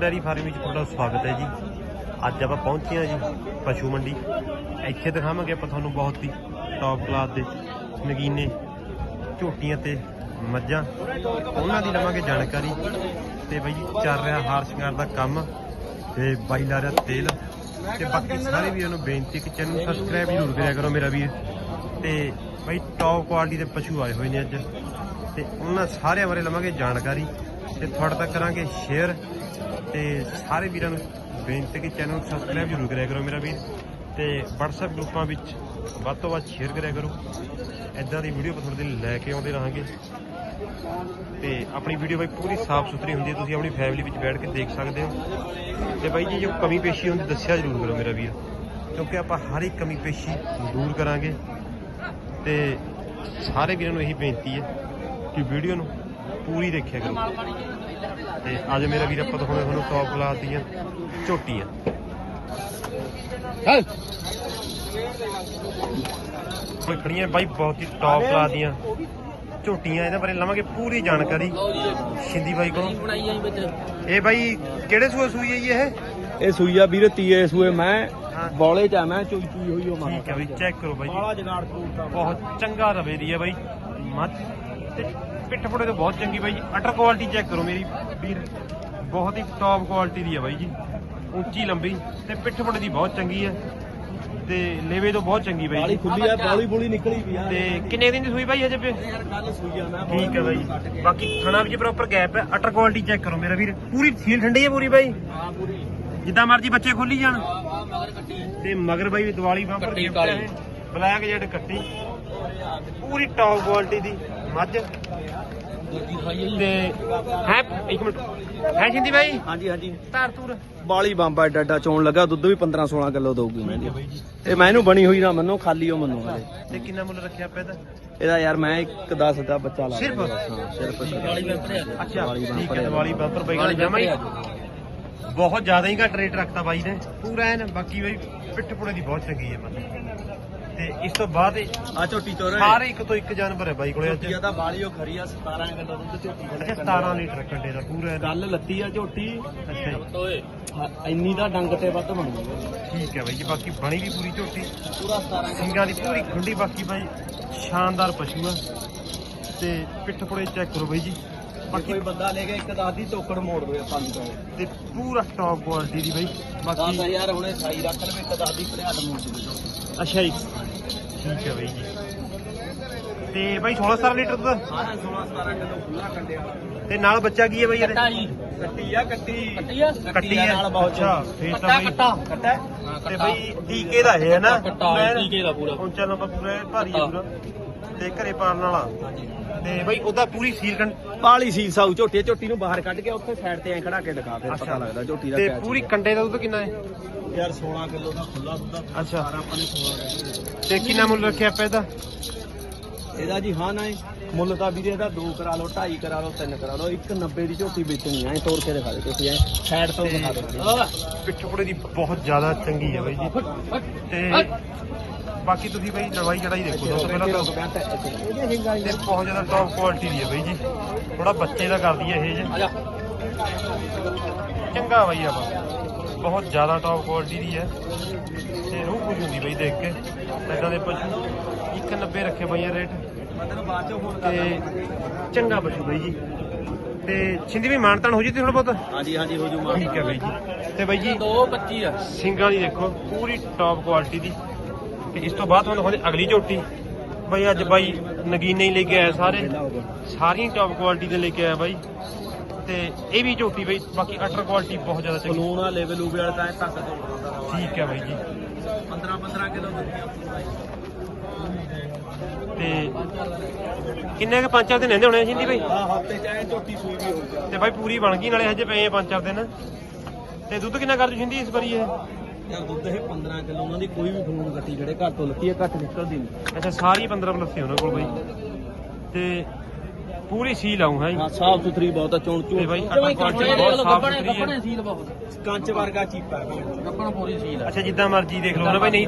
Dairy farming ਵਿੱਚ ਤੁਹਾਡਾ ਸਵਾਗਤ ਹੈ ਜੀ। ਅੱਜ ਆਪਾਂ ਪਹੁੰਚੇ ਹਾਂ ਜੀ ਪਸ਼ੂ ਮੰਡੀ। ਇੱਥੇ ਦਿਖਾਵਾਂਗੇ ਆਪਾਂ ਤੁਹਾਨੂੰ ਬਹੁਤ ਹੀ ਟੌਪ ਕਲਾਸ ਦੇ ਨਗੀਨੇ ਝੋਟੀਆਂ ਤੇ ਮੱਝਾਂ। ਉਹਨਾਂ ਦੀ ਲਵਾਂਗੇ ਜਾਣਕਾਰੀ। ਤੇ ਬਾਈ ਜੀ, ਚੱਲ ਰਿਹਾ ਹਾਰ ਸ਼ਿੰਗਾਰ ਦਾ ਕੰਮ ਤੇ ਬਾਈ ਲਾ ਰਿਹਾ ਤੇਲ। ਤੇ ਬਾਕੀ ਸਾਰੇ ਵੀਰਾਂ ਨੂੰ ਬੇਨਤੀ ਕਿ ਚੈਨਲ ਨੂੰ ਸਬਸਕ੍ਰਾਈਬ ਜ਼ਰੂਰ ਕਰਿਆ ਕਰੋ ਮੇਰਾ ਵੀਰ। ਤੇ ਬਾਈ ਟੌਪ ਕੁਆਲਿਟੀ ਦੇ ਪਸ਼ੂ ਆਏ ਹੋਏ ਨੇ ਅੱਜ। ਤੇ ਉਹਨਾਂ ਸਾਰਿਆਂ ਬਾਰੇ ਲਵਾਂਗੇ ਜਾਣਕਾਰੀ। ਤੇ ਤੁਹਾਡੇ ਤੱਕ ਕਰਾਂਗੇ ਸ਼ੇਅਰ ਤੇ ਸਾਰੇ ਵੀਰਾਂ ਨੂੰ ਬੇਨਤੀ ਕਿ ਚੈਨਲ ਨੂੰ ਸਬਸਕ੍ਰਾਈਬ ਜ਼ਰੂਰ ਕਰਿਆ ਕਰੋ ਮੇਰਾ ਵੀਰ ਤੇ WhatsApp ਗਰੁੱਪਾਂ ਵਿੱਚ ਵੱਧ ਤੋਂ ਵੱਧ ਸ਼ੇਅਰ ਕਰਿਆ ਕਰੋ। ਇਦਾਂ ਦੀ ਵੀਡੀਓ ਤੁਹਾਡੇ ਲਈ ਲੈ ਕੇ ਆਉਂਦੇ ਰਹਾਂਗੇ। ਤੇ ਆਪਣੀ ਵੀਡੀਓ ਬਾਈ ਪੂਰੀ ਸਾਫ਼ ਸੁਥਰੀ ਹੁੰਦੀ ਹੈ, ਤੁਸੀਂ ਆਪਣੀ ਫੈਮਿਲੀ ਵਿੱਚ ਬੈਠ ਕੇ ਦੇਖ ਸਕਦੇ ਹੋ। ਤੇ ਬਾਈ ਜੀ, ਜੋ ਕਮੀ ਪੇਸ਼ੀ ਹੁੰਦੀ, ਦੱਸਿਆ ਜ਼ਰੂਰ ਕਰੋ ਮੇਰਾ ਵੀਰ। ਕਿਉਂਕਿ ਆਪਾਂ ਹਰ ਇੱਕ ਕਮੀ ਪੇਸ਼ੀ ਦੂਰ ਕਰਾਂਗੇ। ਤੇ ਸਾਰੇ ਵੀਰਾਂ ਨੂੰ ਇਹੀ ਬੇਨਤੀ ਹੈ ਕਿ ਵੀਡੀਓ ਨੂੰ ਪੂਰੀ ਦੇਖਿਆ ਕਰੋ। ਤੇ ਅੱਜ ਮੇਰਾ ਵੀਰ ਆਪਾਂ ਦਿਖਾਉਂਦੇ ਤੁਹਾਨੂੰ ਟੌਪ ਕਲਾਸ ਦੀਆਂ ਝੋਟੀਆਂ। ਕੋਈ ਖੜੀਆਂ ਬਾਈ ਬਹੁਤ ਹੀ ਟੌਪ ਕਲਾਸ ਦੀਆਂ ਝੋਟੀਆਂ ਇਹਨਾਂ ਬਾਰੇ ਲਵਾਂਗੇ ਪੂਰੀ ਜਾਣਕਾਰੀ ਸ਼ਿੰਦੀ ਬਾਈ ਕੋਲੋਂ। ਇਹ ਬਾਈ ਕਿਹੜੇ ਸੂਏ ਸੂਈ ਹੈ ਜੀ ਇਹ? ਇਹ ਸੂਈਆ ਵੀਰ ਤੀਏ ਸੂਏ ਮੈਂ ਹਾਂ। ਬੋਲੇ ਚ ਆ ਮੈਂ ਚੂਈ ਚੂਈ ਹੋਈ ਉਹ ਠੀਕ ਹੈ ਬਾਈ ਚੈੱਕ ਕਰੋ ਬਾਈ ਜੀ। ਬਾਲਾ ਜਗਾੜ ਫਰੂਟ ਦਾ ਬਹੁਤ ਚੰਗਾ ਰਵੇ ਦੀ ਹੈ ਬਾਈ। ਮੱਝ ਤੇ ਪਿੱਠ ਪੁੜੇ ਤੇ ਬਹੁਤ ਚੰਗੀ ਬਾਈ ਜੀ। ਅਟਰ ਕੁਆਲਿਟੀ ਚੈੱਕ ਕਰੋ ਮੇਰੀ। ਵੀਰ ਬਹੁਤ ਹੀ ਟੌਪ ਕੁਆਲਿਟੀ ਦੀ ਹੈ ਬਾਈ ਜੀ। ਉੱਚੀ ਲੰਬੀ ਤੇ ਪਿੱਠ ਪੁੜੇ ਦੀ ਬਹੁਤ ਚੰਗੀ ਹੈ ਤੇ ਲੇਵੇ ਤੋਂ ਬਹੁਤ ਚੰਗੀ ਬਾਈ ਬਾਲੀ ਜੀ। ਖੁੱਲੀ ਆ ਬੋਲੀ ਬੋਲੀ ਨਿਕਲੀ ਵੀ ਆ। ਤੇ ਕਿੰਨੇ ਦਿਨ ਦੀ ਸੂਈ ਬਾਈ ਹਜੇ ਪੇ ਯਾਰ ਕੱਲ ਸੂਈਆ ਮੈਂ। ਠੀਕ ਹੈ ਬਾਈ ਬਾਕੀ ਥਣਾ ਵਿੱਚ ਪ੍ਰੋਪਰ ਗੈਪ ਹੈ ਅਟਰ ਕੁਆਲਿਟੀ ਚੈੱਕ ਕਰੋ ਮੇਰਾ ਵੀਰ। ਪੂਰੀ ਸੀਲ ਠੰਡੀ ਹੈ ਪੂਰੀ ਬਾਈ? ਹਾਂ ਪੂਰੀ। ਜਿੱਦਾਂ ਮਰਜ਼ੀ ਬੱਚੇ ਖੋਲੀ ਜਾਣ। ਆ ਤੇ ਮਗਰ ਬਾਈ ਦੀਵਾਲੀ ਬੰਪਰ ਬਲੈਕ ਜੈਡ ਕੱਟੀ। ਪੂਰੀ ਟੌਪ ਕੁਆਲਿਟੀ ਦੀ। ਮੱਝ। ਤੇ ਹੈ ਇੱਕ ਮਿੰਟ। ਹੈ ਜਿੰਦੀ ਬਾਈ? ਹਾਂਜੀ ਹਾਂਜੀ। ਧਾਰ ਤੂਰ ਬਾਲੀ ਬੰਬਾ ਏਡਾ ਏਡਾ ਚੋਣ ਲੱਗਾ ਦੁੱਧ ਵੀ 15 16 ਕਿਲੋ ਦਊਗੀ ਮੈਂ ਤੇ ਮੈਂ ਇਹਨੂੰ ਬਣੀ ਹੋਈ ਨਾ ਮੰਨੋ ਖਾਲੀ ਉਹ ਮੰਨੋ ਹਲੇ ਤੇ ਕਿੰਨਾ ਮੁੱਲ ਰੱਖਿਆ ਪਿਆ ਇਹਦਾ? ਇਹਦਾ ਯਾਰ ਮੈਂ ਇੱਕ 10 ਦਾ ਬੱਚਾ ਲਾ ਸਿਰਫ? ਹਾਂ ਸਿਰਫ ਅੱਛਾ ਦੀਵਾਲੀ ਠੀਕ ਬੰਪਰ ਹੈ ਦੀਵਾਲੀ ਬੰਪਰ ਬਾਈ ਨਾਲ ਜਮਾ ਹੀ ਬਹੁਤ ਜ਼ਿਆਦਾ ਹੀ ਘੱਟ ਰੇਟ ਰੱਖਤਾ ਬਾਈ ਨੇ। ਪੂਰਾ ਐਨ ਬਾਕੀ ਬਾਈ ਪਿੱਠ ਪੁੜੇ ਦੀ ਬਹੁਤ ਚੰਗੀ ਹੈ ਮਤਲਬ ਤੇ ਇਸ ਤੋਂ ਬਾਅਦ ਆ ਝੋਟੀ ਚੋਰ ਸਾਰੇ ਇੱਕ ਤੋਂ ਇੱਕ ਜਾਨਵਰ ਹੈ ਬਾਈ ਕੋਲੇ। ਅੱਜ ਝੋਟੀ ਦਾ ਬਾਲੀ ਉਹ ਖਰੀ ਆ 17 ਕਿਲੋ ਦੁੱਧ ਝੋਟੀ ਅੱਛਾ 17 ਲੀਟਰ ਕੰਡੇ ਦਾ ਪੂਰਾ। ਗੱਲ ਲੱਤੀ ਆ ਝੋਟੀ। ਅੱਛਾ ਇੰਨੀ ਦਾ ਡੰਗ ਤੇ ਵੱਧ ਬਣੂਗੀ ਠੀਕ ਹੈ ਬਾਈ ਜੀ ਬਾਕੀ ਬਣੀ ਵੀ ਪੂਰੀ ਝੋਟੀ। ਪੂਰਾ 17 ਸਿੰਘਾਂ ਦੀ ਪੂਰੀ ਖੁੰਡੀ ਬਾਕੀ ਬਾਈ ਸ਼ਾਨਦਾਰ ਪਸ਼ੂ ਆ। ਤੇ ਪਿੱਠ ਪੁੜੇ ਚੈੱਕ ਕਰੋ ਬਾਈ ਜੀ। ਬਾਕੀ ਕੋਈ ਬੰਦਾ ਲੈ ਕੇ ਇੱਕ ਦੀ ਟੋਕੜ ਮੋੜ ਦੋ ਆਪਾਂ ਨੂੰ ਤੇ ਪੂਰਾ ਟੌਪ ਕੁਆਲਿਟੀ ਦੀ ਬਾਈ ਬਾਕੀ 10000 ਹੁਣੇ ਸਾਈ ਰੱਖ ਲਵੇ ਇੱਕ ਦੀ ਭਰਿਆਟ ਮੋੜ ਦੇ ਅੱਛਾ ਜੀ। ਠੀਕ ਹੈ ਬਾਈ ਜੀ। ਤੇ ਬਾਈ 16 17 ਲੀਟਰ ਦੁੱਧ? ਹਾਂ 16 17 ਕਿਲੋ ਖੁੱਲਾ ਕੰਡਿਆ। ਤੇ ਨਾਲ ਬੱਚਾ ਕੀ ਹੈ ਬਾਈ ਇਹਦੇ? ਜੀ। ਕੱਟੀ ਆ ਕੱਟੀ। ਕੱਟੀ ਆ? ਕੱਟੀ ਹੈ। ਨਾਲ ਬਹੁਤ ਅੱਛਾ ਫੇਰ ਤਾਂ ਬਾਈ ਕੱਟਾ। ਤੇ ਬਾਈ ਡੀਕੇ ਦਾ ਇਹ ਹੈ ਨਾ? ਕੱਟਾ ਟੀਕੇ ਦਾ ਪੂਰਾ। ਪਹੁੰਚਾ ਨੰਬਰ ਪੂਰਾ ਭਾਰੀ ਹੈ ਪੂਰਾ। ਤੇ ਘਰੇ ਪਾਲਣ ਵਾਲਾ। ਤੇ ਬਾਈ ਉਹਦਾ ਪੂਰੀ ਸੀਲ ਪਾਲੀ ਸੀ ਸਾਊ ਝੋਟੀ ਝੋਟੀ ਨੂੰ ਬਾਹਰ ਕੱਢ ਕੇ ਉੱਥੇ ਸਾਈਡ ਤੇ ਐ ਖੜਾ ਕੇ ਦਿਖਾ ਫਿਰ ਪਤਾ ਲੱਗਦਾ ਝੋਟੀ ਦਾ ਤੇ ਕਿਆ ਪੂਰੀ ਕੰਡੇ ਦਾ ਦੁੱਧ ਕਿੰਨਾ ਹੈ। ਯਾਰ 16 ਕਿਲੋ ਦਾ ਖੁੱਲਾ ਦੁੱਧ ਆ। ਅੱਛਾ। ਸਾਰਾ ਆਪਾਂ ਨੇ 16 ਤੇ ਕਿੰਨਾ ਮੁੱਲ ਰੱਖਿਆ ਆਪਾਂ ਇਹਦਾ? ਇਹਦਾ ਜੀ ਹਾਂ ਨਾ। ਮੁੱਲ ਤਾਂ ਵੀਰੇ ਇਹਦਾ 2 ਕਰਾ ਲਓ 2.5 ਕਰਾ ਲਓ 3 ਕਰਾ ਲਓ 190 ਦੀ ਝੋਟੀ ਵੇਚਣੀ ਐ ਤੋੜ ਕੇ ਦਿਖਾ ਦੇ ਤੁਸੀਂ ਐ ਸਾਈਡ ਤੋਂ ਦਿਖਾ ਦਿਓ। ਪਿੱਠ ਪੁੜੇ ਦੀ ਬਹੁਤ ਜ਼ਿਆਦਾ ਚੰਗੀ ਹੈ ਬਾਈ ਜੀ। ਤੇ ਬਾਕੀ ਤੁਸੀਂ ਬਾਈ ਲਵਾਈ ਚੜਾਈ ਦੇਖੋ ਸਭ ਤੋਂ ਪਹਿਲਾਂ ਤਾਂ ਤੇ ਬਹੁਤ ਜ਼ਿਆਦਾ ਟੌਪ ਕੁਆਲਿਟੀ ਦੀ ਹੈ ਬਾਈ ਜੀ। ਥੋੜਾ ਬੱਚੇ ਦਾ ਕਰਦੀ ਹੈ ਇਹ ਜੇ। ਚੰਗਾ ਬਾਈ ਆ ਬਹੁਤ ਜ਼ਿਆਦਾ ਟੌਪ ਕੁਆਲਿਟੀ ਦੀ ਹੈ। ਤੇ ਰੂਹ ਖੁਸ਼ ਹੁੰਦੀ ਬਾਈ ਦੇਖ ਕੇ। ਇਦਾਂ ਦੇ ਪਸ਼ੂ 190 ਰੱਖੇ ਬਾਈ ਰੇਟ ਬਾਅਦ ਚੋਂ ਫੋਨ ਤੇ ਚੰਗਾ ਪਸ਼ੂ ਬਾਈ ਜੀ। ਤੇ ਛਿੰਦੀ ਵੀ ਮਾਨਤਾਨ ਹੋ ਜੀ ਥੋੜਾ ਬਹੁਤ? ਹਾਂਜੀ ਹਾਂਜੀ ਹੋ ਜੂ ਮਾਂ ਠੀਕ ਹੈ ਬਾਈ ਜੀ। ਤੇ ਬਾਈ ਜੀ 225 ਆ। ਸਿੰਗਾਂ ਦੀ ਦੇਖੋ ਪੂਰੀ ਟੌਪ ਕੁਆਲਿਟੀ ਦੀ। ਤੇ ਇਸ ਤੋਂ ਬਾਅਦ ਤੁਹਾਨੂੰ ਦਿਖਾਉਂਦੇ ਅਗਲੀ ਝੋਟੀ। ਬਾਈ ਅੱਜ ਬਾਈ ਨਗੀਨੇ ਹੀ ਲੈ ਕੇ ਆਇਆ ਸਾਰੇ। ਸਾਰੀਆਂ ਟੌਪ ਕੁਆਲਿਟੀ ਦੇ ਲੈ ਕੇ ਆਇਆ ਬਾਈ। ਤੇ ਇਹ ਵੀ ਝੋਟੀ ਬਾਈ ਬਾਕੀ ਅਟਰ ਕੁਆਲਿਟੀ ਬਹੁਤ ਜ਼ਿਆਦਾ ਚੰਗੀ। ਕਾਨੂੰਨ ਆ ਲੈਵਲ ਉਬੇ ਵਾਲਾ ਤਾਂ ਤੱਕ ਤੋਂ ਠੀਕ ਹੈ ਬਾਈ ਜੀ। 15 15 ਕਿਲੋ ਤੇ ਕਿੰਨੇ ਕੁ ਪੰਜ ਚਾਰ ਦਿਨ ਰਹਿੰਦੇ ਹੋਣੇ ਜਿੰਦੀ ਬਾਈ? ਆ ਹਫ਼ਤੇ ਚ ਐ ਝੋਟੀ ਸੂਈ ਵੀ ਹੋ ਜਾ ਤੇ ਬਾਈ ਪੂਰੀ ਬਣ ਗਈ ਨਾਲੇ ਹਜੇ ਪਏ ਆ ਪੰਜ ਚਾਰ ਦਿਨ। ਤੇ ਦੁੱਧ ਕਿੰਨਾ ਕਰ ਦੂ ਇਸ ਵਾਰੀ ਇਹ? ਯਾਰ ਦੁੱਧ ਇਹ 15 ਕਿਲੋ ਉਹਨਾਂ ਦੀ ਕੋਈ ਵੀ ਫਰੂਟ ਕੱਟੀ ਜਿਹੜੇ ਘਰ ਤੋਂ ਲੱਤੀ ਹੈ ਘੱਟ ਨਿਕਲਦੀ ਨਹੀਂ। ਅੱਛਾ ਸਾਰੀ 15 ਪਲੱਸ ਸੀ ਉਹਨਾਂ ਕੋਲ ਬਾਈ। ਤੇ ਪੂਰੀ ਸੀਲ ਆਉਂ ਹੈ ਹਾਂ ਸਾਫ਼ ਸੁਥਰੀ ਬਹੁਤ ਆ ਚੋਣ ਤੇ ਚੋਣ ਬਾਈ ਅਟਰ ਕੁਆਲਿਟੀ ਬਹੁਤ ਸਾਫ਼ ਸੁਥਰੀ ਹੈ ਗੱਪਣੇ ਸੀਲ ਬਹੁਤ ਕੰਚ ਵਰਗਾ ਚੀਪਾ ਗੱਪਣ ਪੂਰੀ ਸੀਲ ਆ। ਅੱਛਾ ਜਿੱਦਾਂ ਮਰਜ਼ੀ ਦੇਖ ਲਓ ਨਾ ਬਾਈ ਨਹੀਂ।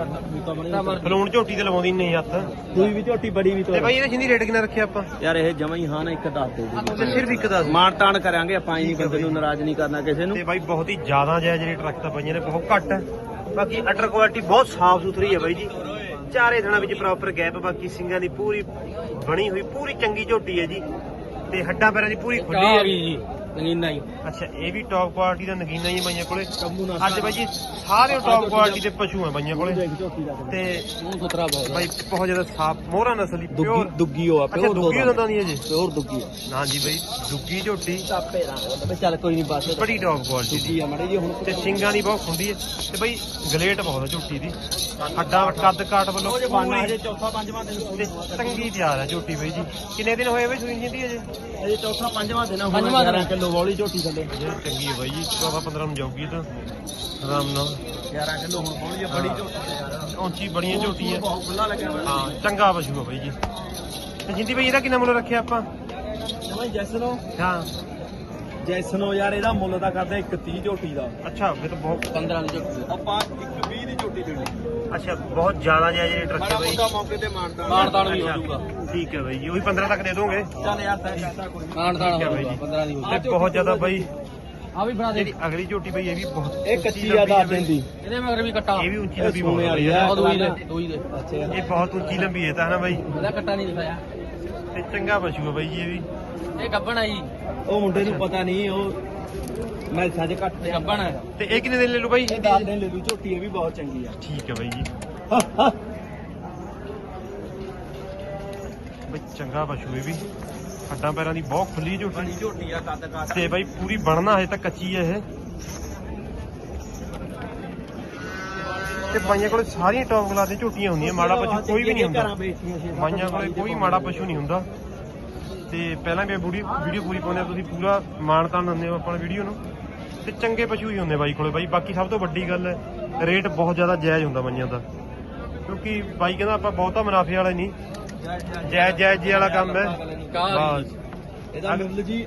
ਫਲੂਣ ਝੋਟੀ ਤੇ ਲਵਾਉਂਦੀ ਨਹੀਂ ਹੱਥ। ਦੂਈ ਵੀ ਝੋਟੀ ਬੜੀ ਵੀ ਤੇ ਬਾਈ ਇਹਦਾ ਜਿੰਦੀ ਰੇਟ ਕਿੰਨਾ ਰੱਖਿਆ ਆਪਾਂ? ਯਾਰ ਇਹ ਜਮਾ ਹੀ ਹਾਂ ਨਾ ਇੱਕ ਦੱਸ ਦੇ ਤੇ ਸਿਰਫ ਇੱਕ ਦੱਸ ਮਾਣ ਤਾਣ ਕਰਾਂਗੇ ਆਪਾਂ ਹੀ ਬੰਦੇ ਨੂੰ ਨਾਰਾਜ਼ ਨਹੀਂ ਕਰਨਾ ਕਿਸੇ ਨੂੰ। ਤੇ ਬਾਈ ਬਹੁਤ ਹੀ ਜ਼ਿਆਦਾ ਜਾਇਜ਼ ਰੇਟ ਰੱਖਤਾ ਪਈਆਂ ਨੇ ਬਹੁਤ ਘੱਟ ਹੈ। ਬਾਕੀ ਅਟਰ ਕੁਆਲਿਟੀ ਬਹੁਤ ਸਾਫ਼ ਸੁਥਰੀ ਹੈ ਬਾਈ ਜੀ। ਚਾਰੇ ਥਣਾ ਵਿੱਚ ਪ੍ਰੋਪਰ ਗੈਪ ਬਾਕੀ ਸਿੰਗਾਂ ਦੀ ਪੂਰੀ ਬਣੀ ਹੋਈ ਪੂਰੀ ਚੰਗੀ ਝੋਟੀ ਹੈ ਜੀ। ਤੇ ਹੱਡਾਂ ਪੈਰਾਂ ਦੀ ਪੂਰੀ ਖੁੱਲੀ ਆ। ਗਈ ਜੀ। ਨਗੀਨਾ ਹੀ। ਅੱਛਾ ਇਹ ਵੀ ਟੌਪ ਕੁਆਲਿਟੀ ਦਾ ਨਗੀਨਾ ਹੀ ਬਾਈਆਂ ਕੋਲੇ? ਕੰਬੂ ਅੱਜ ਬਾਈ ਜੀ ਸਾਰੇ ਟੌਪ ਕੁਆਲਿਟੀ ਦੇ ਪਸ਼ੂ ਹੈ ਬਾਈਆਂ ਕੋਲੇ। ਤੇ ਮੂੰਹ ਬਹੁਤ ਬਾਈ ਬਹੁਤ ਜ਼ਿਆਦਾ ਸਾਫ਼ ਮੋਹਰਾ ਨਸਲ ਦੀ ਦੁੱਗੀ ਪਿਓਰ ਦੁੱਗੀ ਹੋ ਆ ਪਿਓਰ ਦੁੱਗੀ ਦੰਦਾਂ ਦੀ ਹੈ ਜੀ ਪਿਓਰ ਦੁੱਗੀ ਆ। ਨਾ ਜੀ ਬਾਈ ਦੁੱਗੀ ਝੋਟੀ। ਟਾਪੇ ਰੰਗ ਚੱਲ ਕੋਈ ਨਹੀਂ ਬਸ ਬੜੀ ਟੌਪ ਕੁਆਲਿਟੀ ਦੀ। ਦੁੱਗੀ ਆ ਮੜੇ ਜੀ ਹੁਣ ਤੇ ਸਿੰਗਾਂ ਦੀ ਬਹੁਤ ਖੁੰਡੀ ਹੈ। ਤੇ ਬਈ ਗਲੇਟ ਬਹੁਤ ਹੈ ਝੋਟੀ ਦੀ। ਹੱਡਾਂ ਕੱਦ ਕਾਟ ਵੱਲੋਂ। ਪੂਰੀ ਚੌਥਾ ਪੰਜਵਾਂ ਦਿਨ ਤੇ ਚੰਗੀ ਤਿਆਰ ਹੈ ਝੋਟੀ ਬਈ ਜੀ। ਕਿੰਨੇ ਦਿਨ ਹੋਏ ਬਈ ਸੂਈ ਜਿੰਦੀ ਅਜੇ? ਹਜੇ ਚੌਥਾ ਪੰਜਵਾਂ ਦਿਨ ਆ ਪੰਜਵਾਂ ਦਿਨ। 11 ਕਿਲੋ ਵਾਲੀ ਝੋਟੀ ਥੱਲੇ। ਇਹ ਚੰਗੀ ਹੈ ਬਾਈ ਜੀ 14 15 ਨੂੰ ਜਾਊਗੀ ਇਹ ਤਾਂ ਆਰਾਮ ਨਾਲ। 11 ਕਿਲੋ ਹੁਣ ਪਾਉਣੀ ਆ ਬੜੀ ਝੋਟੀ ਆ ਯਾਰ। ਉੱਚੀ ਬੜੀਆਂ ਝੋਟੀਆਂ ਬਹੁਤ ਖੁੱਲਾ ਲੱਗਿਆ ਹੋਇਆ। ਹਾਂ ਚੰਗਾ ਪਸ਼ੂ ਹੈ ਬਾਈ ਜੀ। ਤੇ ਜਿੰਦੀ ਬਈ ਇਹਦਾ ਕਿੰਨਾ ਮੁੱਲ ਰੱਖਿਆ ਆਪਾਂ? ਭਾਈ ਜੈਸਨੋ। ਹਾਂ। ਜੈਸਨੋ ਯਾਰ ਇਹਦਾ ਮੁੱਲ ਤਾਂ ਕਰਦਾ 130 ਝੋਟੀ ਦਾ। ਅੱਛਾ ਫਿਰ ਤਾਂ ਬਹੁਤ 15 ਦੀ ਝੋਟੀ ਆਪਾਂ 120 ਦੀ ਝੋਟੀ ਦੇਣੀ ਅੱਛਾ ਬਹੁਤ ਜ਼ਿਆਦਾ ਜਾਇਜ਼ ਰੇਟ ਰੱਖਿਆ ਬਾਈ। ਮੌਕੇ ਤੇ ਮਾਰਦਾ ਮਾਨਤਾਨ ਵੀ ਹੋ ਜਾਊਗਾ। ਠੀਕ ਹੈ ਬਾਈ ਜੀ ਉਹੀ 15 ਤੱਕ ਦੇ ਦੋਗੇ? ਚੱਲ ਯਾਰ ਤੈਨੂੰ ਕਹਤਾ ਕੋਈ ਮਾਨਤਾਨ ਠੀਕ ਹੈ ਬਾਈ। ਜੀ। 15 ਦੀ ਹੋ ਤੇ ਬਹੁਤ ਜ਼ਿਆਦਾ ਬਾਈ ਆ ਵੀ ਬਣਾ ਦੇ। ਜਿਹੜੀ ਅਗਲੀ ਝੋਟੀ ਬਈ ਇਹ ਵੀ ਬਹੁਤ ਇਹ ਕੱਚੀ ਆ ਦੱਸ ਦਿਨ ਦੀ। ਇਹਦੇ ਮਗਰ ਵੀ ਕੱਟਾ। ਇਹ ਵੀ ਉੱਚੀ ਲੰਬੀ ਬਹੁਤ ਸੋਨੇ ਵਾਲੀ ਹੈ। ਆ। ਉਹ ਦੋਈ ਦੇ ਦੋਈ ਦੇ ਅੱਛਾ ਇਹ ਬਹੁਤ ਉੱਚੀ ਲੰਬੀ ਹੈ ਤਾਂ ਹਨਾ ਬਾਈ? ਇਹਦਾ ਕੱਟਾ ਨਹੀਂ ਦਿਖਾਇਆ। ਤੇ ਚੰਗਾ ਪਸ਼ੂ ਹੈ ਬਾਈ ਜੀ ਇਹ ਵੀ। ਇਹ ਗੱਬਣ ਆ ਜੀ। ਉਹ ਮੁੰਡੇ ਨੂੰ ਪਤਾ ਨਹੀਂ ਉਹ ਮੈਂ ਸੱਜ ਘੱਟ ਇਹ ਗੱਬਣ ਤੇ ਇਹ ਕਿੰਨੇ ਦਿਨ ਲੈ ਲਓ ਬਾਈ? ਇਹ ਦੱਸ ਦਿਨ ਲੈ ਲੂ ਝੋਟੀ ਇਹ ਵੀ ਬਹੁਤ ਚੰਗੀ ਆ। ਠੀਕ ਹੈ ਬਾਈ ਜੀ। ਬਈ ਚੰਗਾ ਪਸ਼ੂ ਇਹ ਵੀ। ਹੱਡਾਂ ਪੈਰਾਂ ਦੀ ਬਹੁਤ ਖੁੱਲੀ ਝੋਟੀ। ਬੜੀ ਝੋਟੀ ਆ ਕੱਦ ਕਾਟ ਤੇ ਬਾਈ ਪੂਰੀ ਬਣਨਾ ਹਜੇ ਤੱਕ ਕੱਚੀ ਹੈ ਇਹ। ਤੇ ਬਾਈਆਂ ਕੋਲੇ ਸਾਰੀਆਂ ਟੌਪ ਕਲਾਸ ਦੀਆਂ ਝੋਟੀਆਂ ਹੁੰਦੀਆਂ ਮਾੜਾ ਪਸ਼ੂ ਕੋਈ ਵੀ ਨਹੀਂ ਹੁੰਦਾ। ਘਰਾਂ ਸੀ ਕੋਲੇ ਕੋਈ ਮਾੜਾ ਪਸ਼ੂ ਨਹੀਂ ਹੁੰਦਾ। ਤੇ ਪਹਿਲਾਂ ਵੀ ਬੁੜੀ ਵੀਡੀਓ ਪੂਰੀ ਪਾਉਂਦੇ ਆ ਤੁਸੀਂ ਪੂਰਾ ਮਾਣ ਤਾਣ ਦਿੰਦੇ ਹੋ ਆਪਾਂ ਵੀਡੀਓ ਨੂੰ। ਤੇ ਚੰਗੇ ਪਸ਼ੂ ਹੀ ਹੁੰਦੇ ਬਾਈ ਕੋਲੇ। ਬਾਈ ਬਾਕੀ ਸਭ ਤੋਂ ਵੱਡੀ ਗੱਲ ਹੈ ਰੇਟ ਬਹੁਤ ਜ਼ਿਆਦਾ ਜਾਇਜ਼ ਹੁੰਦਾ ਬਾਈਆਂ ਦਾ। ਕਿਉਂਕਿ ਬਾਈ ਕਹਿੰਦਾ ਆਪਾਂ ਬਹੁਤਾ ਮੁਨਾਫੇ ਵਾਲਾ ਨਹੀਂ। ਜਾਇਜ਼ ਜਾਇਜ਼ ਜੇ ਵਾਲਾ ਕੰਮ ਹੈ। ਬਸ। ਇਹਦਾ ਮੁੱਲ ਜੀ।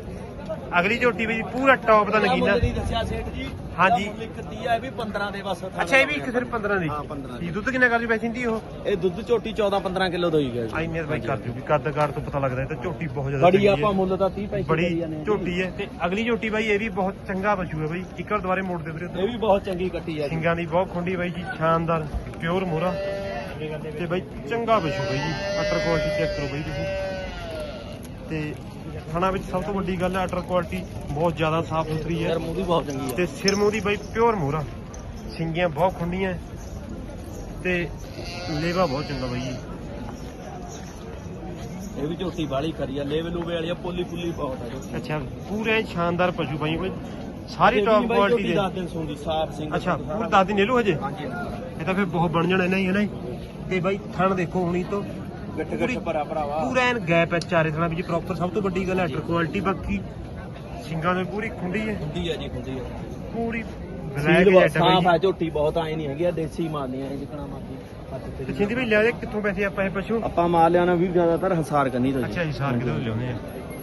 ਅਗਲੀ ਝੋਟੀ ਵੀ ਪੂਰਾ ਟੌਪ ਦਾ ਨਗੀਨਾ। ਦੱਸਿਆ ਸੇਠ ਜੀ। ਹਾਂਜੀ। ਤੀਹ ਆ ਇਹ ਵੀ 15 ਦੇ ਬਸ ਅੱਛਾ ਇਹ ਵੀ ਇੱਕ ਸਿਰਫ 15 ਦੀ? ਹਾਂ, 15 ਦੀ। ਜੀ ਦੁੱਧ ਕਿੰਨਾ ਕਰਦੀ ਪੈਸੀ ਦੀ ਉਹ? ਇਹ ਦੁੱਧ ਝੋਟੀ 14 15 ਕਿਲੋ ਦੋਈ ਗਿਆ ਜੀ। ਆਈ ਮੇਰ ਬਾਈ ਕਰ ਜੂਗੀ ਕੱਦ ਕਾਰ ਤੋਂ ਪਤਾ ਲੱਗਦਾ ਇਹ ਤਾਂ ਝੋਟੀ ਬਹੁਤ ਜ਼ਿਆਦਾ ਬੜੀ ਹੈ। ਆਪਾਂ ਮੁੱਲ ਤਾਂ 30 ਪੈਸੇ ਬੜੀ ਹਾਂ ਜੀ। ਝੋਟੀ ਹੈ। ਤੇ ਅਗਲੀ ਝੋਟੀ ਬਾਈ ਇਹ ਵੀ ਬਹੁਤ ਚੰਗਾ ਪਸ਼ੂ ਹੈ ਬਾਈ। ਇੱਕ ਵਾਰ ਦੁਬਾਰੇ ਮੋੜ ਦੇ ਵੀਰੇ ਇਹ ਵੀ ਬਹੁਤ ਚੰਗੀ ਕੱਟੀ ਜੀ। ਸਿੰਘਾਂ ਦੀ ਬਹੁਤ ਖੁੰਡੀ ਬਾਈ ਜੀ ਸ਼ਾਨਦਾਰ ਪਿਓਰ ਮੋਰਾ ਤੇ ਬਾਈ ਚੰਗਾ ਪਸ਼ੂ ਬਾਈ ਜੀ ਅਟਰ ਕੁਆਲਿਟੀ ਚੈੱਕ ਕਰੋ ਬਾਈ ਤੁਸੀਂ। ਤੇ ਖਾਣਾ ਵਿੱਚ ਸਭ ਤੋਂ ਵੱਡੀ ਗੱਲ ਹੈ ਅਟਰ ਕੁਆਲਿਟੀ ਬਹੁਤ ਜ਼ਿਆਦਾ ਸਾਫ਼ ਸੁਥਰੀ ਹੈ। ਯਾਰ ਮੂੰਹ ਵੀ ਬਹੁਤ ਚੰਗੀ ਆ ਤੇ ਸਿਰਮੂ ਦੀ ਬਾਈ ਪਿਓਰ ਮੋਰਾ ਸਿੰਗੀਆਂ ਬਹੁਤ ਖੁੰਡੀਆਂ ਤੇ ਲੇਵਾ ਬਹੁਤ ਚੰਗਾ ਬਾਈ ਜੀ। ਇਹ ਵੀ ਝੋਟੀ ਬਾਲੀ ਕਰੀ ਆ ਲੇਵ ਲੂਵੇ ਵਾਲੀ ਆ ਪੋਲੀ ਪੁੱਲੀ ਬਹੁਤ ਆ ਝੋਟੀ। ਅੱਛਾ ਪੂਰੇ ਸ਼ਾਨਦਾਰ ਪਸ਼ੂ ਬਾਈ ਕੋਈ ਸਾਰੀ ਟੌਪ ਬਾਈ ਕੁਆਲਿਟੀ ਦੇ। ਦਸ ਦਿਨ ਸੌਂਦੀ ਸਾਫ਼ ਸਿੰਘ ਅੱਛਾ ਪੂਰੇ 10 ਦਿਨ ਲੈ ਹਜੇ? ਹਾਂਜੀ। ਇਹ ਤਾਂ ਫਿਰ ਬਹੁਤ ਬਣ ਜਾਣਾ ਨਹੀਂ ਹੈ ਨਾ ਤੇ ਬਾਈ ਥਣ ਦੇਖੋ ਹੁਣੀ ਤੋਂ ਗੱਟ ਗੱਟ ਭਰਾ ਭਰਾਵਾ ਪੂਰਾ ਐਨ ਗੈਪ ਹੈ ਚਾਰੇ ਥਣਾ ਵਿੱਚ ਪ੍ਰੋਪਰ ਸਭ ਤੋਂ ਵੱਡੀ ਗੱਲ ਹੈ ਅਟਰ ਕੁਆਲਿਟੀ ਬਾਕੀ। ਸਿੰਗਾਂ ਦੀ ਪੂਰੀ ਖੁੰਡੀ ਹੈ। ਹੁੰਦੀ ਆ ਜੀ ਹੁੰਦੀ ਆ ਪੂਰੀ ਬਲੈਕ ਸੀਲ ਜੈਟ ਸਾਫ਼ ਹੈ ਆ ਝੋਟੀ ਬਹੁਤ ਆਏ ਨਹੀਂ ਹੈਗੀ ਆ ਦੇਸੀ ਮਾਰਨੀ ਆ ਜਿਕਣਾ ਮਾਰਦੀ ਹੱਥ ਤੇ ਲਿਆ ਦੇ ਕਿੱਥੋਂ ਪੈਸੇ ਆਪਾਂ ਇਹ ਪਸ਼ੂ? ਆਪਾਂ ਮਾਰ ਲਿਆਣਾ ਵੀ ਜ਼ਿਆਦਾਤਰ ਹੰਸਾਰ ਕਰਨੀ ਤੋਂ ਅੱਛਾ ਜੀ ਸਾਰ ਕਿਦੋਂ ਲਿਆਉਂਦੇ ਆ?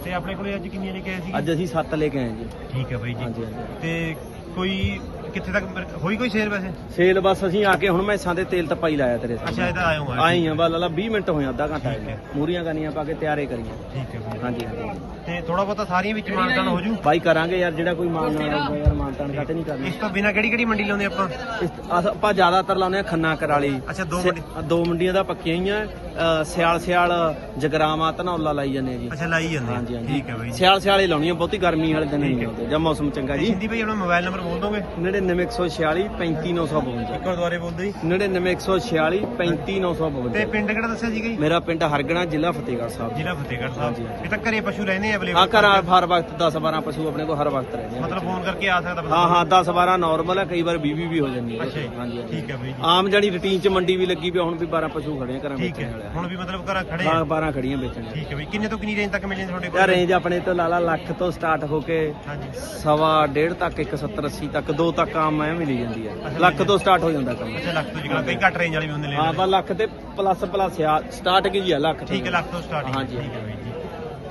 ਤੇ ਆਪਣੇ ਕੋਲੇ ਅੱਜ ਕਿੰਨੀਆਂ ਲੈ ਕੇ ਆਏ ਸੀ? ਅੱਜ ਅਸੀਂ 7 ਲੈ ਕੇ ਆਏ ਜੀ। ਠੀਕ ਹੈ ਬਾਈ ਜੀ। ਹਾਂਜੀ ਹਾਂਜੀ। ਤੇ ਕੋਈ ਕਿੱਥੇ ਤੱਕ ਹੋਈ ਕੋਈ ਸੇਲ ਵੈਸੇ? ਸੇਲ ਬਸ ਅਸੀਂ ਆ ਕੇ ਹੁਣ ਮੈਸਾਂ ਦੇ ਤੇਲ ਤਪਾਈ ਲਾਇਆ ਤੇਰੇ ਅੱਛਾ ਇਹਦਾ ਆਇਆ ਹਾਂ ਆਈ ਆ ਬਸ ਲਾ 20 ਮਿੰਟ ਹੋਏ ਅੱਧਾ ਘੰਟਾ ਠੀਕ ਹੈ। ਮੂਰੀਆਂ ਗਾਨੀਆਂ ਪਾ ਕੇ ਤਿਆਰੇ ਕਰੀਆਂ। ਠੀਕ ਹੈ ਹਾਂਜੀ ਹਾਂਜੀ। ਤੇ ਥੋੜਾ ਬਹੁਤਾ ਸਾਰੀਆਂ ਵਿੱਚ ਮਾਨਤਾਨ ਹੋ ਜੂ? ਬਾਈ ਕਰਾਂਗੇ ਯਾਰ ਜਿਹੜਾ ਕੋਈ ਮਾਨ ਨਾ ਹੋਊਗਾ ਯਾਰ ਮਾਨਤਾਨ ਕਾਤੇ ਨਹੀਂ ਕਰਨੀ। ਇਸ ਤੋਂ ਬਿਨਾ ਕਿਹੜੀ ਕਿਹੜੀ ਮੰਡੀ ਲਾਉਂਦੇ ਆਪਾਂ? ਇਸ ਅਸ- ਆਪਾਂ ਜ਼ਿਆਦਾਤਰ ਲਾਉਂਦੇ ਆ ਖੰਨਾ ਕਰਾਲੀ। ਅੱਛਾ ਦੋ ਸਿ- ਮੰਡੀ। ਦੋ ਮੰਡੀਆਂ ਦਾ ਪੱਕੀਆਂ ਹੀ ਆ। ਅ, ਸਿਆਲ ਸਿਆਲ ਜਗਰਾਵਾਂ ਧਨੌਲਾ ਲਾਈ ਜਾਂਦੇ ਆ ਜੀ। ਅੱਛਾ ਲਾਈ ਜਾਂਦੇ ਆ। ਹਾਂਜੀ ਹਾਂਜੀ। ਠੀਕ ਹੈ ਬਾਈ ਸਿਆਲ ਸਿਆਲ ਹੀ ਲਾਉਣੀ ਆ ਬਹੁਤੀ ਗਰਮੀ ਵਾਲੇ ਦਿਨ ਨਹੀਂ। ਲਾਉਂਦੇ। ਜਾਂ ਮੌਸਮ ਚੰਗਾ ਤੇ ਜੀ। ਸਿੰਦੀ ਭਾਈ ਆਪਣਾ ਮੋਬਾਈਲ ਨੰਬਰ ਬੋਲ ਦੋਗੇ? 99146 35952 ਇੱਕ ਵਾਰ ਦੁਬਾਰੇ ਬੋਲਦੇ ਜੀ 99146 ਤੇ 35952 ਪਿੰਡ ਕਿਹੜਾ ਦੱਸਿਆ ਸੀਗਾ ਜੀ? ਮੇਰਾ ਪਿੰਡ ਹਰਗਣਾ ਜ਼ਿਲ੍ਹਾ ਫਤਿਹਗੜ੍ਹ ਸਾਹਿਬ। ਜ਼ਿਲ੍ਹਾ ਫਤਿਹਗੜ੍ਹ ਹਾਂਜੀ, ਸਾਹਿਬ। ਹਾਂਜੀ। ਇਹ ਤਾਂ ਘਰੇ ਪਸ਼ੂ ਰਹਿੰਦੇ ਆ ਆ ਅਵੇਲੇਬਲ ਘਰ ਹਰ ਵਕਤ 10 12 ਪਸ਼ੂ ਆਪਣੇ ਕੋਲ ਹਰ ਵਕਤ ਰਹਿੰਦੇ ਆ। ਮਤਲਬ ਫੋਨ ਕਰਕੇ ਆ ਸਕਦਾ ਹਾਂ ਹਾਂ 10 12 ਨਾਰਮਲ ਹੈ ਕਈ ਵਾਰ 20 ਵੀ ਹੋ ਜਾਂਦੀ ਹੈ। ਅੱਛਾ ਜੀ। ਹਾਂਜੀ ਹਾਂਜੀ। ਠੀਕ ਹੈ ਬਾਈ ਜੀ। ਆਮ ਜਿਹੜੀ ਰੁਟੀਨ ਚ ਮੰਡੀ ਵੀ ਲੱਗੀ ਵੀ ਹੁਣ ਵੀ 12 ਪਸ਼ੂ ਖੜੇ ਆ ਘਰਾਂ ਵਿੱਚ ਠੀਕ ਹੈ। ਹੁਣ ਵੀ ਮਤਲਬ ਘਰਾਂ ਖੜੇ ਹਾਂ ਆ 12 ਖੜੀਆਂ ਵੇਚਣੀਆਂ ਠੀਕ ਹੈ ਬਾਈ। ਕਿੰਨੇ ਤੋਂ ਕਿੰਨੀ ਰੇਂਜ ਤੱਕ ਮਿਲ ਜਾਂਦੇ ਤੁਹਾਡੇ ਯਾਰ ਕੋਲ ਰੇਂਜ ਆਪਣੇ ਤੋਂ ਲਾਲਾ ਲੱਖ ਤੋਂ ਸਟਾਰਟ ਹੋ ਕੇ ਹਾਂਜੀ। ਸਵਾ ਡੇਢ ਤੱਕ 170 80 ਤੱਕ ਦੋ ਤੱਕ ਆਮ ਐ ਮਿਲੀ ਜਾਂਦੀ ਹੈ। ਲੱਖ ਤੋਂ ਸਟਾਰਟ ਹੋ ਜਾਂਦਾ ਕੰਮ। ਅੱਛਾ ਲੱਖ ਤੋਂ ਜਿਗਣਾ ਕਈ ਘੱਟ ਰੇਂਜ ਵਾਲੇ ਵੀ ਹੁੰਦੇ ਹਾਂ ਨੇ ਬਸ ਲੱਖ ਤੇ ਪਲੱਸ ਪਲੱਸ ਆ। ਸਟਾਰਟ ਕੀ ਆ ਲੱਖ ਤੋਂ। ਠੀਕ ਹੈ ਲੱਖ ਤੋਂ ਸਟਾਰਟਿੰਗ ਹਾਂਜੀ। ਠੀਕ ਹੈ ਬਾਈ।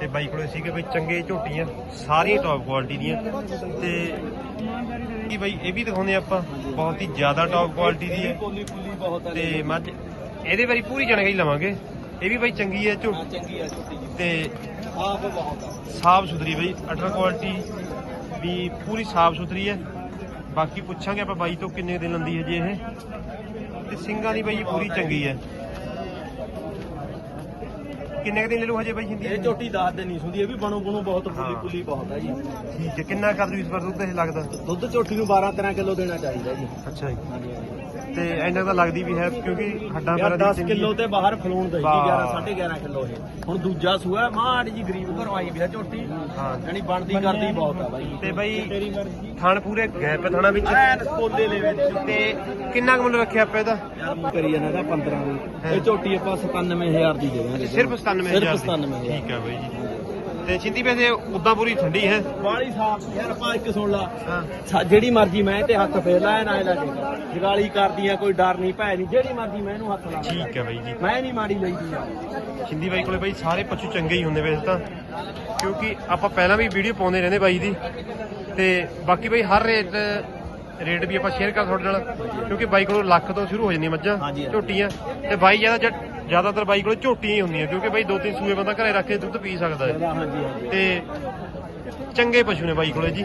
ਤੇ ਬਾਈ ਕੋਲੇ ਸੀਗੇ ਬਈ ਚੰਗੇ ਝੋਟੀਆਂ ਸਾਰੀਆਂ ਟੌਪ ਕੁਆਲਿਟੀ ਦੀਆਂ। ਤੇ ਇਹ ਬਾਈ ਇਹ ਵੀ ਦਿਖਾਉਂਦੇ ਆਪਾਂ ਬਹੁਤ ਹੀ ਜ਼ਿਆਦਾ ਟੌਪ ਕੁਆਲਿਟੀ ਦੀ ਹੈ। ਤੇ ਮੱਝ ਇਹਦੇ ਬਾਰੇ ਪੂਰੀ ਜਾਣਕਾਰੀ ਲਵਾਂਗੇ। ਇਹ ਵੀ ਬਾਈ ਚੰਗੀ ਹੈ ਝੋਟੀ ਚੰਗੀ ਹੈ ਜੀ। ਤੇ ਆਪ ਬਹੁਤ ਸਾਫ਼ ਸੁਥਰੀ ਬਈ ਅਟਰ ਕੁਆਲਿਟੀ ਵੀ ਪੂਰੀ ਸਾਫ਼ ਸੁਥਰੀ ਹੈ। ਬਾਕੀ ਪੁੱਛਾਂਗੇ ਆਪਾਂ ਬਾਈ ਤੋਂ ਕਿੰਨੇ ਦਿਨ ਲੰਦੀ ਹੈ ਜੀ ਇਹ। ਤੇ ਸਿੰਘਾਂ ਦੀ ਬਾਈ ਪੂਰੀ ਚੰਗੀ ਹੈ। ਕਿੰਨੇ ਕੁ ਦਿਨ ਲੈ ਲੂ ਹਜੇ ਬਾਈ ਹਿੰਦੀ ਇਹ ਝੋਟੀ ਦੱਸ ਦੇ ਨਹੀਂ ਸੁਣਦੀ ਇਹ ਵੀ ਬਣੂ ਬਣੂ ਬਹੁਤ ਹਾਂ। ਕੁਲੀ ਬਹੁਤ ਹੈ ਜੀ। ਠੀਕ ਹੈ ਕਿੰਨਾ ਕਰ ਦੂ ਇਸ ਵਾਰ ਦੁੱਧ ਇਹ ਲੱਗਦਾ? ਦੁੱਧ ਝੋਟੀ ਨੂੰ 12 13 ਕਿਲੋ ਦੇਣਾ ਚਾਹੀਦਾ ਜੀ। ਅੱਛਾ ਜੀ। ਹਾਂਜੀ ਹਾਂਜੀ। ਤੇ ਇੰਨਾ ਤਾਂ ਲੱਗਦੀ ਵੀ ਹੈ ਕਿਉਂਕਿ ਹੱਡਾਂ ਯਾਰ ਪੈਰਾਂ ਦੀ 10 ਚੰਗੀ ਕਿਲੋ ਤੇ ਬਾਹਰ ਫਲੂਣ ਦਈ ਵਾਹ। 11 11.5 ਕਿਲੋ ਇਹ। ਹੁਣ ਦੂਜਾ ਸੂਆ ਮਾੜੀ ਜੀ ਗਰੀਬ ਘਰੋਂ ਆਈ ਵੀ ਆ ਝੋਟੀ। ਹਾਂ। ਜਾਨੀ ਬਣਦੀ ਕਰਦੀ ਬਹੁਤ ਆ ਬਾਈ। ਤੇ ਬਾਈ ਥਣ ਪੂਰੇ ਗੈਪ ਥਣਾ ਵਿੱਚ। ਐਨ ਕੋਲੇ ਲੈ ਵਿੱਚ। ਤੇ ਕਿੰਨਾ ਕੁ ਮੁੱਲ ਰੱਖਿਆ ਆਪਾਂ ਇਹਦਾ? ਯਾਰ ਕਰੀ ਜਾਂਦਾ ਇਹਦਾ 15 ਦੀ। ਇਹ ਝੋਟੀ ਆਪਾਂ 97000 ਦੀ ਦੇ ਦਾਂਗੇ ਸਿਰਫ 97000 ਸਿਰਫ 97000 ਠੀਕ ਹੈ ਬਾਈ ਜੀ। ਤੇ ਸਿੰਧੀ ਵੈਸੇ ਉਦਾਂ ਪੂਰੀ ਠੰਡੀ ਹੈ। ਬਾਲੀ ਸਾਫ਼ ਯਾਰ ਆਪਾਂ ਇੱਕ ਸੁਣ ਲਾ। ਸਾ- ਜਿਹੜੀ ਮਰਜ਼ੀ ਮੈਂ ਤੇ ਹੱਥ ਫੇਰ ਲਾਇਆ ਨਾ ਇਹਦਾ ਜਗਾਲੀ ਕਰਦੀ ਆ ਕੋਈ ਡਰ ਨਹੀਂ ਭੈ ਨਹੀਂ। ਜਿਹੜੀ ਮਰਜ਼ੀ ਮੈਂ ਇਹਨੂੰ ਹੱਥ ਲਾ ਲਾਂ। ਠੀਕ ਹੈ ਬਾਈ ਜੀ। ਮੈਂ ਨਹੀਂ ਮਾੜੀ ਲਈਦੀ ਆ। ਸਿੰਧੀ ਬਾਈ ਕੋਲੇ ਬਾਈ ਸਾਰੇ ਪਸ਼ੂ ਚੰਗੇ ਹੀ ਹੁੰਦੇ ਵੈਸੇ ਤਾਂ। ਕਿਉਂਕਿ ਆਪਾਂ ਪਹਿਲਾਂ ਵੀ ਵੀਡੀਓ ਪਾਉਂਦੇ ਰਹਿੰਦੇ ਬਾਈ ਦੀ। ਤੇ ਬਾਕੀ ਬਾਈ ਹਰ ਰੇਟ ਰੇਟ ਵੀ ਆਪਾਂ ਸ਼ੇਅਰ ਕਰ ਤੁਹਾਡੇ ਨਾਲ। ਕਿਉਂਕਿ ਬਾਈ ਕੋਲੋਂ ਲੱਖ ਤੋਂ ਸ਼ੁਰੂ ਹੋ ਜਾਂਦੀਆਂ ਮੱਝਾਂ ਹਾਂਜੀ, ਹਾਂਜੀ। ਝੋਟੀਆਂ। ਤੇ ਬਾਈ ਜ਼ਿਆਦਾ ਜ਼ਿਆਦਾਤਰ ਬਾਈ ਕੋਲ ਝੋਟੀਆਂ ਹੀ ਹੁੰਦੀਆਂ ਕਿਉਂਕਿ ਬਾਈ ਦੋ ਤਿੰਨ ਸੂਏ ਬੰਦਾ ਘਰੇ ਰੱਖ ਕੇ ਦੁੱਧ ਪੀ ਸਕਦਾ ਹੈ। ਹਾਂਜੀ ਹਾਂਜੀ ਤੇ ਚੰਗੇ ਪਸ਼ੂ ਨੇ ਬਾਈ ਕੋਲੇ ਜੀ।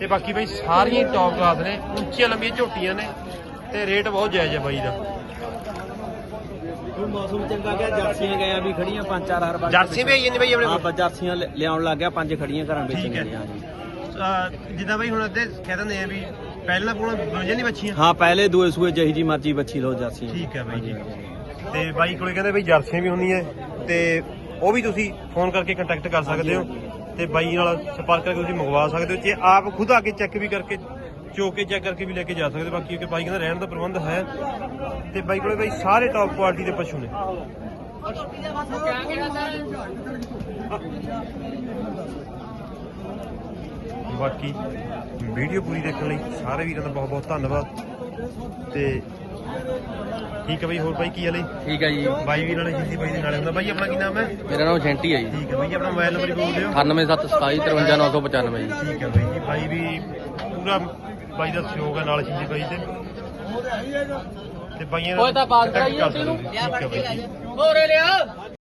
ਤੇ ਬਾਕੀ ਬਾਈ ਸਾਰੀਆਂ ਟੌਪ ਕਲਾਸ ਨੇ ਉੱਚੀਆਂ ਲੰਬੀਆਂ ਝੋਟੀਆਂ ਨੇ ਤੇ ਰੇਟ ਬਹੁਤ ਜਾਇਜ਼ ਹੈ ਬਾਈ ਦਾ। ਹੁਣ ਮੌਸਮ ਚੰਗਾ ਗਿਆ ਜਰਸੀਆਂ ਗਏ ਆ ਵੀ ਖੜੀਆਂ ਪੰਜ ਚਾਰ ਹਰ ਵਾਰ ਜਰਸੀ ਵੀ ਆਈ ਜਾਂਦੀ ਬਾਈ ਆਪਣੇ ਕੋਲ? ਜਰਸੀਆਂ ਲਿ- ਲਿਆਉਣ ਲੱਗ ਗਿਆ ਪੰਜ ਖੜੀਆਂ ਘਰਾਂ ਵਿੱਚ ਠੀਕ ਹੈ। ਅਹ ਜਿੱਦਾਂ ਬਾਈ ਹੁਣ ਅੱਧੇ ਕਹਿ ਦਿੰਦੇ ਆ ਵੀ ਪਹਿਲਾਂ ਬੱਚੀਆਂ? ਹਾਂ ਪਹਿਲੇ ਦੂਏ ਸੂਏ ਜਿਹੀ ਜੀ ਮਰਜ਼ੀ ਬੱਚੀ ਲਓ ਜਰਸੀਆਂ। ਠੀਕ ਹੈ ਬਾਈ ਜੀ। ਤੇ ਬਾਈ ਕੋਲੇ ਕਹਿੰਦੇ ਬਈ ਜਰਸੀਆਂ ਵੀ ਹੁੰਦੀਆਂ ਤੇ ਉਹ ਵੀ ਤੁਸੀਂ ਫੋਨ ਕਰਕੇ ਕੰਟੈਕਟ ਕਰ ਸਕਦੇ ਹੋ ਤੇ ਬਾਈ ਨਾਲ ਸੰਪਰਕ ਕਰਕੇ ਤੁਸੀਂ ਮੰਗਵਾ ਸਕਦੇ ਹੋ ਜੇ ਆਪ ਖੁਦ ਆ ਕੇ ਚੈੱਕ ਵੀ ਕਰਕੇ ਚੋ ਕੇ ਚੈੱਕ ਕਰਕੇ ਵੀ ਲੈ ਕੇ ਜਾ ਸਕਦੇ ਹੋ। ਬਾਕੀ ਕਿ ਬਾਈ ਕਹਿੰਦਾ ਰਹਿਣ ਦਾ ਪ੍ਰਬੰਧ ਹੈ। ਤੇ ਬਾਈ ਕੋਲੇ ਬਾਈ ਸਾਰੇ ਟੌਪ ਕੁਆਲਿਟੀ ਦੇ ਪਸ਼ੂ ਨੇ। ਬਾਕੀ ਵੀਡੀਓ ਪੂਰੀ ਦੇਖਣ ਲਈ ਸਾਰੇ ਵੀਰਾਂ ਦਾ ਬਹੁਤ ਬਹੁਤ ਧੰਨਵਾਦ। ਤੇ ਠੀਕ ਹੈ ਬਾਈ ਹੋਰ ਬਾਈ ਕੀ ਹਾਲੇ ਠੀਕ ਹੈ ਜੀ। ਬਾਈ ਵੀਰ ਵਾਲੇ ਜਿੰਦੀ ਬਾਈ ਦੇ ਨਾਲ ਹੁੰਦਾ ਬਾਈ ਆਪਣਾ ਕੀ ਨਾਮ ਹੈ? ਮੇਰਾ ਨਾਮ ਜੈਂਟੀ ਹੈ ਜੀ। ਠੀਕ ਹੈ ਬਾਈ ਆਪਣਾ ਮੋਬਾਈਲ ਨੰਬਰ ਬੋਲ ਦਿਓ। 98727 ਜੀ। ਠੀਕ ਹੈ ਬਾਈ ਜੀ ਬਾਈ ਵੀ ਪੂਰਾ ਬਾਈ ਦਾ ਸਹਿਯੋਗ ਹੈ ਨਾਲ ਜਿੰਦੀ ਬਾਈ ਦੇ। ਤੇ ਬਾਈਆਂ ਕੋਈ ਤਾਂ ਬਾਤ ਕਰਾਈਏ। ਤੈਨੂੰ। ਜੀ। ਹੋਰੇ ਲਿਆ।